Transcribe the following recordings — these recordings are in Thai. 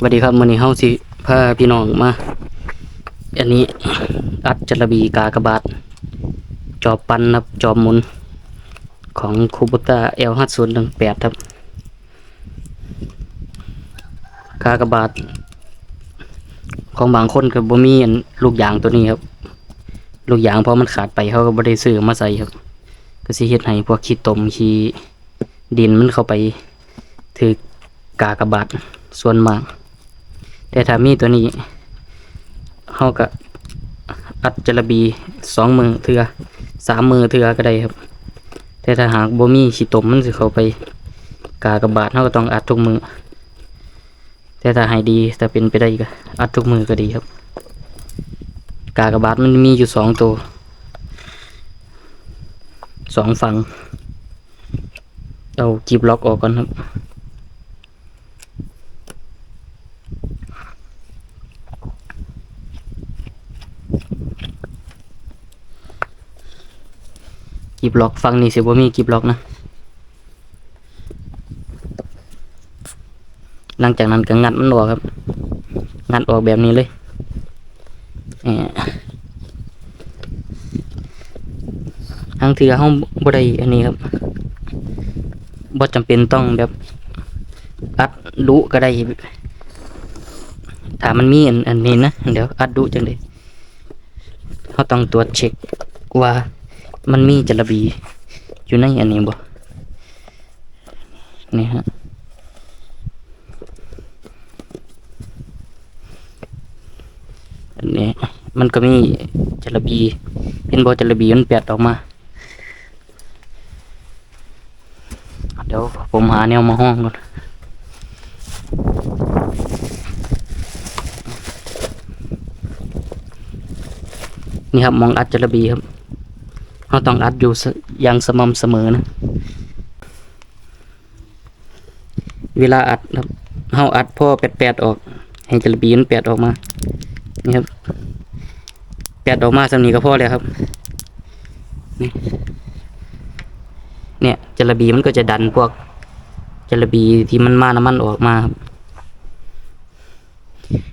สวัสดีครับมื้อนี้เฮาสิพาพี่น้องมา อันนี้อัดจระบีกากระบาทจอบปันครับจอบมุน ของคูบุต้า L5018 ครับกากระบาทของบางคนก็บ่มีอันลูกยางตัวนี้ครับ ลูกยางเพราะมันขาดไปเขาก็บ่ได้ซื้อมาใส่ครับ ก็สิเฮ็ดให้พวกขี้ตมขี้ดินมันเข้าไปถือกากระบาทส่วนมาก แต่ถ้ามีตัวนี้เขาก็อัดจระบีสองมือเถือสามมือเถือก็ได้ครับ แต่ถ้าหากบ่มีขีตมมันสิเข้าไปกากระบาทเขาก็ต้องอัดทุกมือแต่ถ้าให้ดีถ้าเป็นไปได้ก็อัดทุกมือก็ดีครับ กากระบาทมันมีอยู่สองตัวสองฝั่งเอากีบล็อกออกก่อนครับ กีบล็อกฟังนี่สิบ่มีกีบล็อกนะ หลังจากนั้นก็งัดมันออกครับ งัดออกแบบนี้เลยทางเถือห้องบ่ได้อันนี้ครับบ่จำเป็นต้องแบบอัดดุก็ได้ถ้ามันมีอันอันนี้นะ เดี๋ยวอัดดุจังเลยเขาต้องตรวจเช็คว่า มันมีจระบีอยู่ในอันนี้บ่นี่ฮะอันนี้มันก็มีจระบีเป็นบ่จระบีมันแปดออกมา เดี๋ยวผมหาแนวมาห้องก่อนนี่ครับมองอัดจระบีครับ เราต้องอัดอยู่อย่างสม่ำเสมอนะ เวลาอัดครับเราอัดพ่อแปดๆออก ให้จระบีมันแปดออกมา นี่ครับแปดออกมาสำนีก็พอแล้วครับ นี่ เนี่ยจระบีมันก็จะดันพวกจระบีที่มันมาน้ำมันออกมาครับ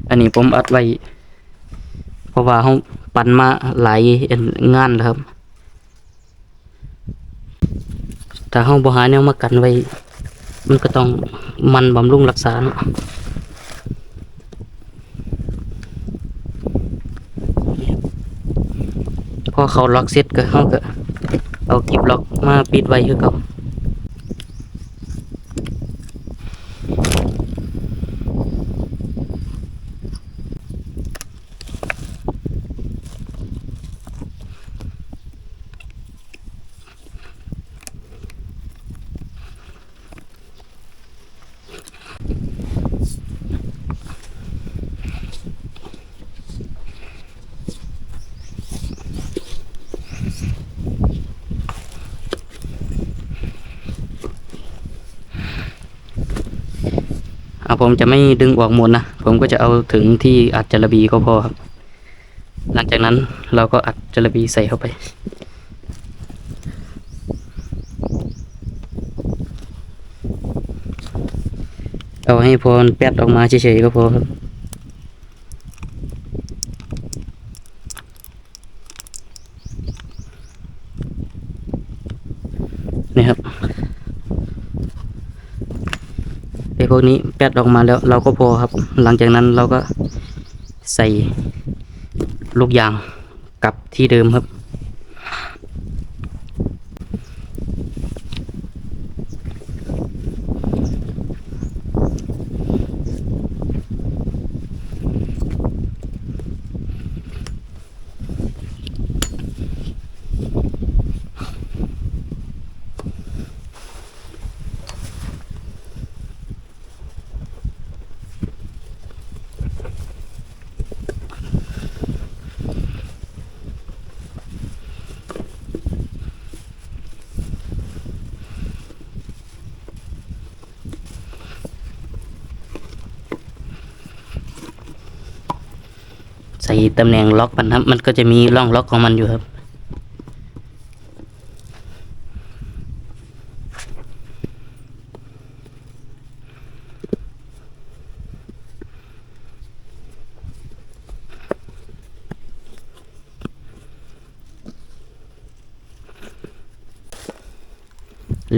อันนี้ผมอัดไว้ เพราะว่าเขาปั่นมาหลายงานแล้วครับ ถ้าเฮาบ่หาแนวมากันไว้ มันก็ต้องมันบำรุงรักษาเนาะพอเขาล็อกเสร็จก็เขาก็เอากิบล็อกมาปิดไว้คือเก่า อะผมจะไม่ดึงออกหมดนะ ผมก็จะเอาถึงที่อัดจระบีก็พอครับ หลังจากนั้นเราก็อัดจระบีใส่เข้าไปเอาให้พอนแป๊ดออกมาเฉยๆก็พอครับ นี่ครับไอ้พ วกนี้แป๊ดออกมาแล้วเราก็พอครับ หลังจากนั้นเราก็ใส่ลูกยางกลับที่เดิมครับ ส่ตำแหน่งล็อกมันครับ มันก็จะมีร่องล็อกของมันอยู่ครับ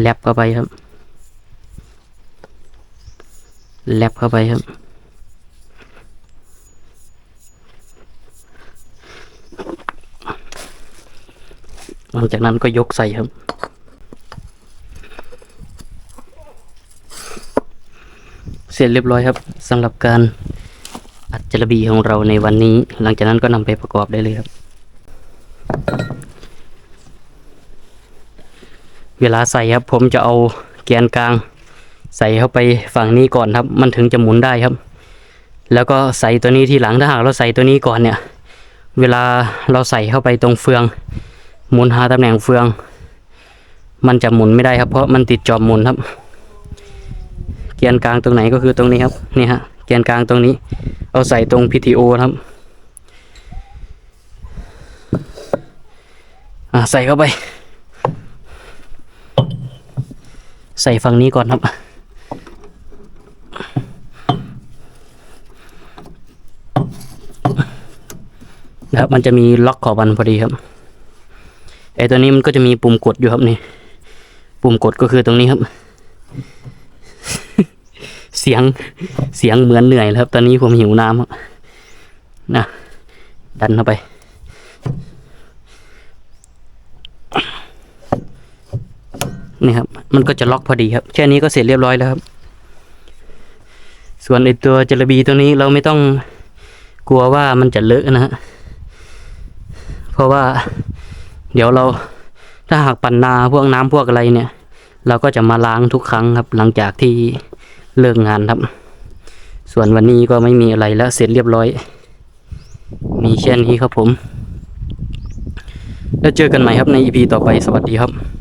แลบเข้าไปครับ แลบเข้าไปครับ หลังจากนั้นก็ยกใส่ครับ เสร็จเรียบร้อยครับสำหรับการอัดจระบีของเราในวันนี้ หลังจากนั้นก็นำไปประกอบได้เลยครับ เวลาใส่ครับ ผมจะเอาแกนกลาง ใส่เข้าไปฝั่งนี้ก่อนครับ มันถึงจะหมุนได้ครับ แล้วก็ใส่ตัวนี้ทีหลังถ้าหากเราใส่ตัวนี้ก่อนเนี่ย เวลาเราใส่เข้าไปตรงเฟือง หมุนหาตำแหน่งเฟือง มันจะหมุนไม่ได้ครับ เพราะมันติดจอบหมุนครับ เกียนกลางตรงไหนก็คือตรงนี้ครับนี่ฮะเกียนกลางตรงนี้ เอาใส่ตรง PTO ครับใส่เข้าไป ใส่ฝั่งนี้ก่อนครับ นะครับ มันจะมีล็อกขอบมันพอดีครับ ไอตัวนี้มันก็จะมีปุ่มกดอยู่ครับนี่ ปุ่มกดก็คือตรงนี้ครับ เสียงเสียงเหมือนเหนื่อยแล้วครับ ตอนนี้ผมหิวน้ำครับนะดันเข้าไป นี่ครับ มันก็จะล็อกพอดีครับ แค่นี้ก็เสร็จเรียบร้อยแล้วครับ ส่วนไอตัวจระบีตัวนี้เราไม่ต้องกลัวว่ามันจะเลอะนะฮะเพราะว่า เดี๋ยวเราถ้าหากปั่นนาพวกน้ำพวกอะไรเนี่ย เราก็จะมาล้างทุกครั้งครับ หลังจากที่เลิกงานครับ ส่วนวันนี้ก็ไม่มีอะไรแล้วเสร็จเรียบร้อย มีแค่นี้ครับผม แล้วเจอกันใหม่ครับในอีพีต่อไปสวัสดีครับ